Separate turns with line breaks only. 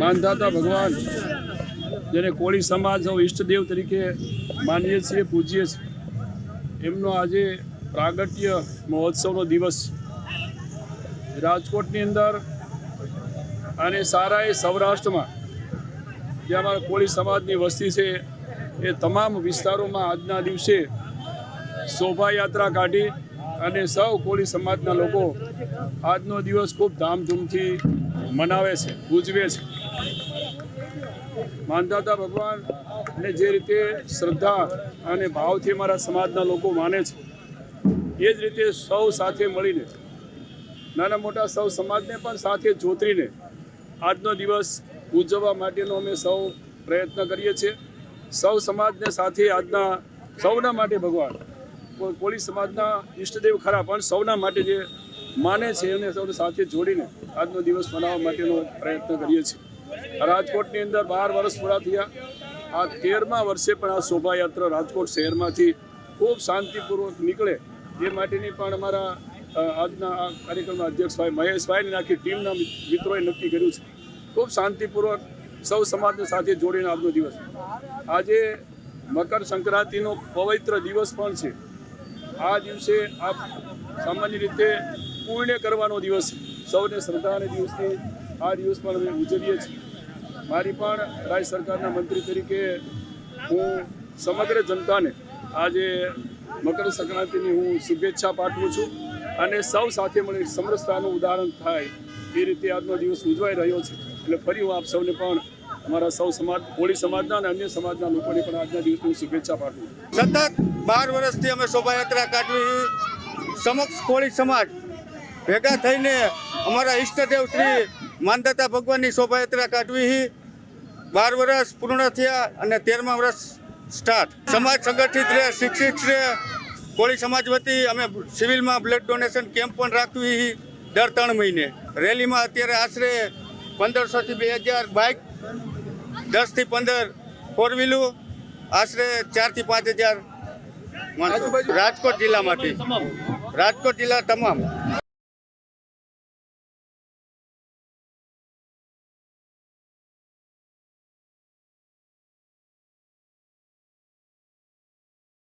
માનધાતા ભગવાન, જેને કોળી સમાજ ઈષ્ટદેવ તરીકે માનીએ છીએ, પૂજીએ છીએ. એમનો આજે પ્રાગટ્ય મહોત્સવનો દિવસ રાજકોટની અંદર અને સારા એ સૌરાષ્ટ્રમાં, જે અમારા કોળી સમાજની વસ્તી છે, એ તમામ વિસ્તારોમાં આજના દિવસે શોભાયાત્રા કાઢી અને સૌ કોળી સમાજના લોકો આજનો દિવસ ખૂબ ધામધૂમથી મનાવે છે, ઉજવે છે. માનદાતા ભગવાન ને જે રીતે શ્રદ્ધા અને ભાવથી અમારા સમાજના લોકો માને છે, એ જ રીતે સૌ સાથે મળીને, નાના મોટા સૌ સમાજને પણ સાથે જોતરીને, આજનો દિવસ ઉજવવા માટેનો અમે સૌ પ્રયત્ન કરીએ છીએ. સૌ સમાજને સાથે આજના સૌના માટે ભગવાન કોળી સમાજના ઈષ્ટદેવ ખરા, પણ સૌના માટે જે માને છે એને સૌને સાથે જોડીને આજનો દિવસ મનાવવા માટેનો પ્રયત્ન કરીએ છીએ. રાજકોટની અંદર બાર વર્ષ પૂરા થયા. આ તેરમા વર્ષે પણ આ શોભાયાત્રા રાજકોટ શહેરમાંથી ખૂબ શાંતિપૂર્વક નીકળે. એ માટેની પણ અમારા આજના આ કાર્યક્રમના અધ્યક્ષભાઈ મહેશભાઈની આખી ટીમના મિત્રોએ નક્કી કર્યું છે. ખૂબ શાંતિપૂર્વક સૌ સમાજને સાથે જોડીને આજનો દિવસ. આજે મકર સંક્રાંતિનો પવિત્ર દિવસ પણ છે. આ દિવસે આ સામાન્ય રીતે પૂર્ણ કરવાનો દિવસ સૌને શ્રદ્ધાને દિવસથી આ દિવસ પણ અમે ઉજવીએ છીએ. મારી પણ રાજ્ય સરકારના મંત્રી તરીકે હું સમગ્ર જનતાને આજે મકર સંક્રાંતિની હું શુભેચ્છા પાઠવું છું અને સૌ સાથે મળી સમરસતાનું ઉદાહરણ થાય એ રીતે આજનો દિવસ ઉજવાઈ રહ્યો છે. એટલે ફરી હું આપ સૌને પણ અમારા સૌ સમાજ કોળી સમાજના અને અન્ય સમાજના લોકોને પણ આજના દિવસની શુભેચ્છા પાઠવું
સતત બાર વર્ષથી અમે શોભાયાત્રા કાઢવી સમક્ષ કોળી સમાજ ભેગા થઈને અમારા ઈષ્ટદેવ શ્રી માનદાતા ભગવાનની શોભાયાત્રા કાઢવી બાર વર્ષ પૂર્ણ થયા અને તેરમા વર્ષ સ્ટાર્ટ. સમાજ સંગઠિત રહે, શિક્ષિત રહે. કોળી સમાજ વતી અમે સિવિલમાં બ્લડ ડોનેશન કેમ્પ પણ રાખવી દર ત્રણ મહિને. રેલીમાં અત્યારે આશરે પંદરસોથી બે હજાર બાઇક દસથી પંદર ફોર વ્હીલું આશરે ચારથી પાંચ હજાર રાજકોટ જિલ્લામાંથી. રાજકોટ જિલ્લા તમામ.